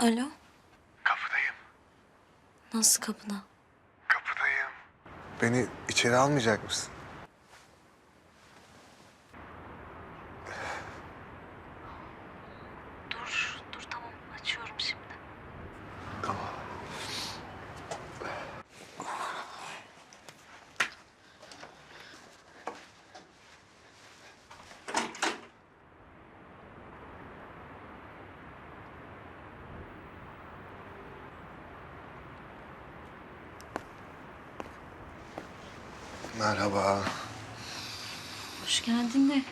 Alo, Kapıdayım. nasıl kapıda? Kapıdayım. Beni içeri almayacak mısın? Dur, dur tamam açıyorum şimdi. Tamam. Merhaba. Hoş geldin de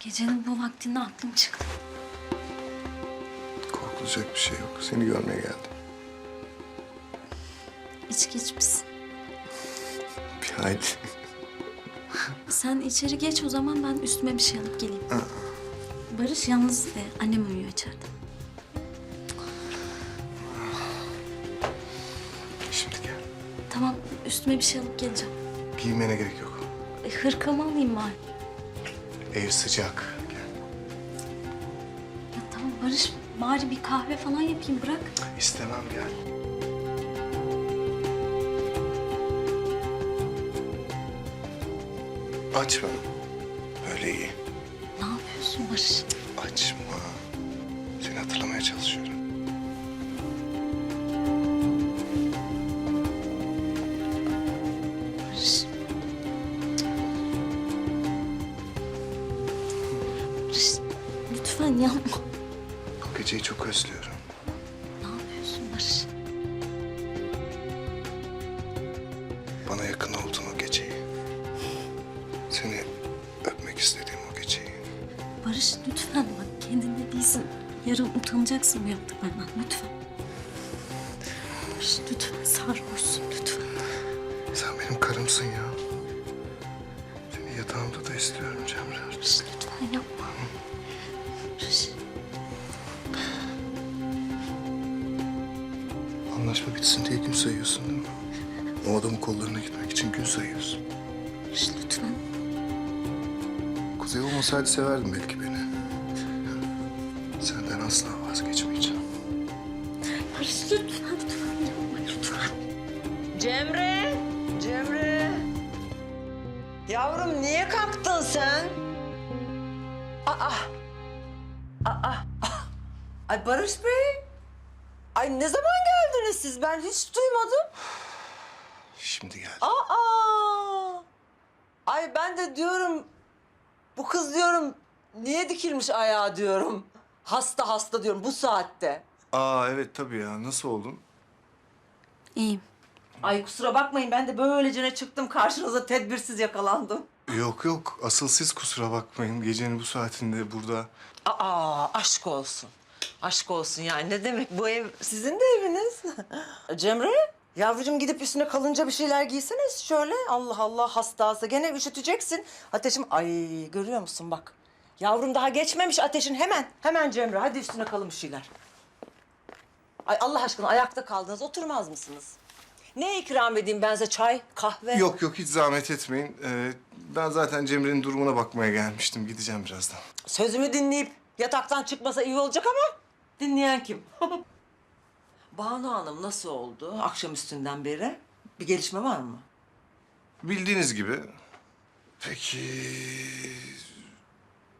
gecenin bu vaktinde aklım çıktı. Korkulacak bir şey yok. Seni görmeye geldim. İçki içmişsin. Bir hayli. Sen içeri geç o zaman ben üstüme bir şey alıp geleyim. Barış yalnız de annem uyuyor içeride. Üstüme bir şey alıp geleceğim. Giymene gerek yok. E, hırkamı alayım bari. Ev sıcak. Gel. Ya tamam Barış bari bir kahve falan yapayım bırak. İstemem gel. Açma. Böyle iyi. Ne yapıyorsun Barış? Açma. Seni hatırlamaya çalışıyorum. Geceyi çok özlüyorum. Ne yapıyorsun Barış? Bana yakın olduğun o geceyi. Seni öpmek istediğim o geceyi. Barış lütfen bak kendinde değilsin. Yarın utanacaksın bu yaptıklarından lütfen. Barış lütfen sarhoşsun lütfen. Sen benim karımsın ya. Seni yatağımda da istiyorum Cemre. Barış lütfen yapma. Barış Anlaşma bitsin diye gün sayıyorsun değil mi? O adamın kollarına gitmek için gün sayıyorsun. Barış lütfen. Kuzey olmasaydı severdin belki beni. Senden asla vazgeçmeyeceğim. Barış lütfen lütfen yapma lütfen. Cemre, Cemre. Yavrum niye kalktın sen? Aa, aa, ah. Ay Barış Bey. Ay ne zaman geldiniz siz? Ben hiç duymadım. Şimdi gel. Aa. Ay ben de diyorum bu kız diyorum niye dikilmiş ayağa diyorum. Hasta hasta diyorum bu saatte. Aa evet tabii ya. Nasıl oldun? İyiyim. Ay kusura bakmayın ben de böylecene çıktım karşınıza tedbirsiz yakalandım. Yok yok. Asıl siz kusura bakmayın. Gecenin bu saatinde burada. Aa aşk olsun. Aşk olsun yani ne demek bu ev sizin de eviniz. Cemre yavrucuğum gidip üstüne kalınca bir şeyler giyseniz şöyle. Allah Allah hasta hasta gene üşüteceksin. Ateşim ay görüyor musun bak. Yavrum daha geçmemiş ateşin hemen. Hemen Cemre hadi üstüne kalın bir şeyler. Ay Allah aşkına ayakta kaldınız oturmaz mısınız? Ne ikram edeyim ben size çay, kahve? Yok yok hiç zahmet etmeyin. Ee, ben zaten Cemre'nin durumuna bakmaya gelmiştim. Gideceğim birazdan. Sözümü dinleyip yataktan çıkmasa iyi olacak ama dinleyen kim? Banu Hanım nasıl oldu akşam üstünden beri? Bir gelişme var mı? Bildiğiniz gibi. Peki...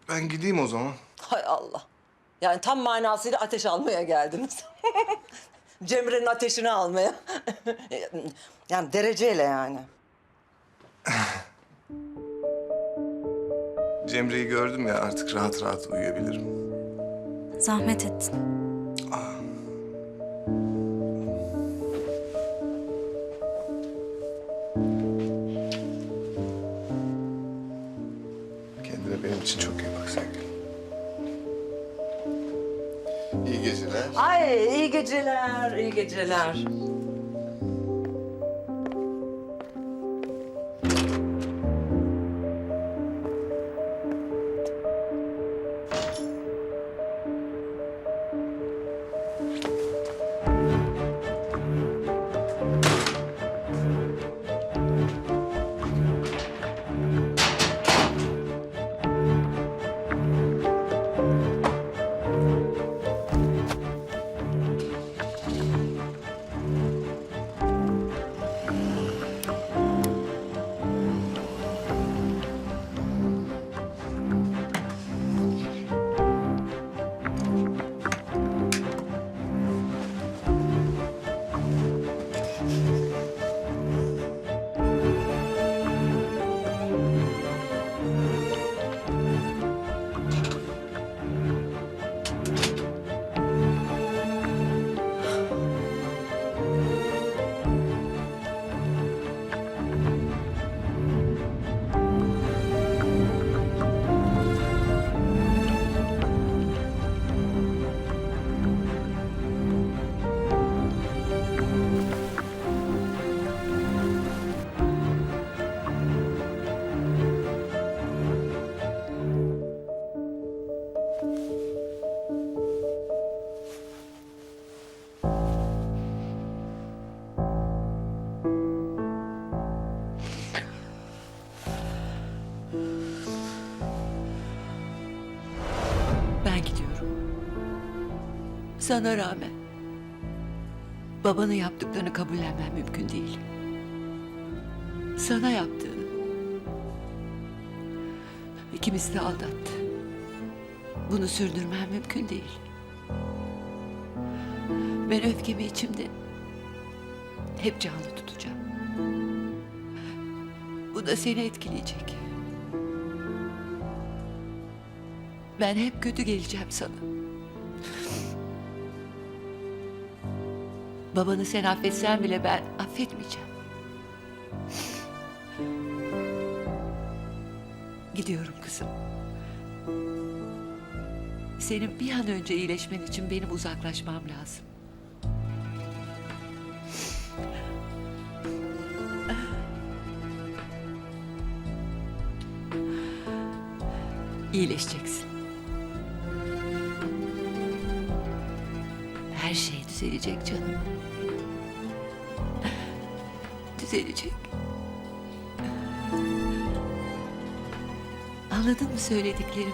Ben gideyim o zaman. Hay Allah. Yani tam manasıyla ateş almaya geldiniz. Cemre'nin ateşini almaya. yani dereceyle yani. Cemre'yi gördüm ya artık rahat rahat uyuyabilirim. Zahmet ettin. Kendine benim için çok iyi bak sevgilim. İyi geceler. Ay iyi geceler, iyi geceler. Ben gidiyorum. Sana rağmen babanın yaptıklarını kabullenmem mümkün değil. Sana yaptığını. İkimizi de aldattı. Bunu sürdürmem mümkün değil. Ben öfkemi içimde hep canlı tutacağım. Bu da seni etkileyecek. Ben hep kötü geleceğim sana. Babanı sen affetsen bile ben affetmeyeceğim. Gidiyorum kızım. Senin bir an önce iyileşmen için benim uzaklaşmam lazım. İyileşeceksin. Her şey düzelecek canım. Düzelecek. Anladın mı söylediklerimi?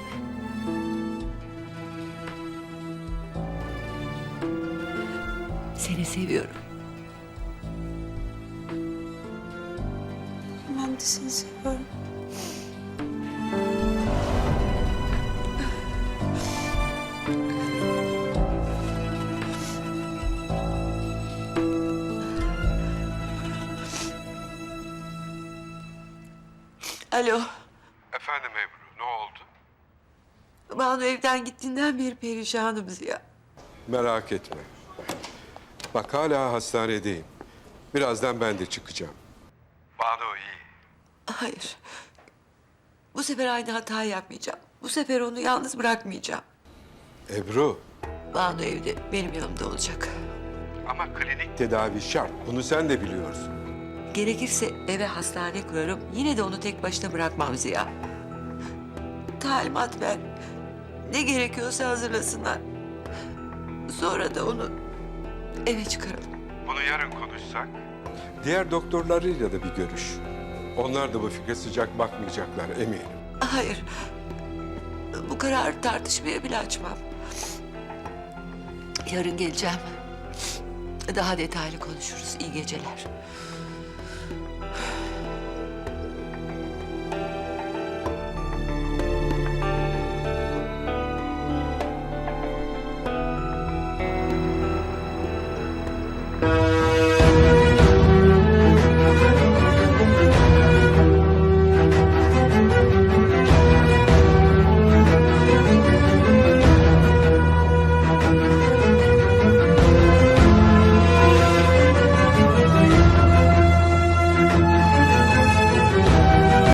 Seni seviyorum. Ben de seni seviyorum. Alo. Efendim Ebru, ne oldu? Banu evden gittiğinden beri perişanım Ziya. Merak etme. Bak hala hastanedeyim. Birazdan ben de çıkacağım. Banu iyi. Hayır. Bu sefer aynı hatayı yapmayacağım. Bu sefer onu yalnız bırakmayacağım. Ebru. Banu evde benim yanımda olacak. Ama klinik tedavi şart. Bunu sen de biliyorsun. Gerekirse eve hastane kurarım. Yine de onu tek başına bırakmam Ziya. Talimat ver. Ne gerekiyorsa hazırlasınlar. Sonra da onu eve çıkaralım. Bunu yarın konuşsak. Diğer doktorlarıyla da bir görüş. Onlar da bu fikre sıcak bakmayacaklar eminim. Hayır. Bu kararı tartışmaya bile açmam. Yarın geleceğim. Daha detaylı konuşuruz. İyi geceler.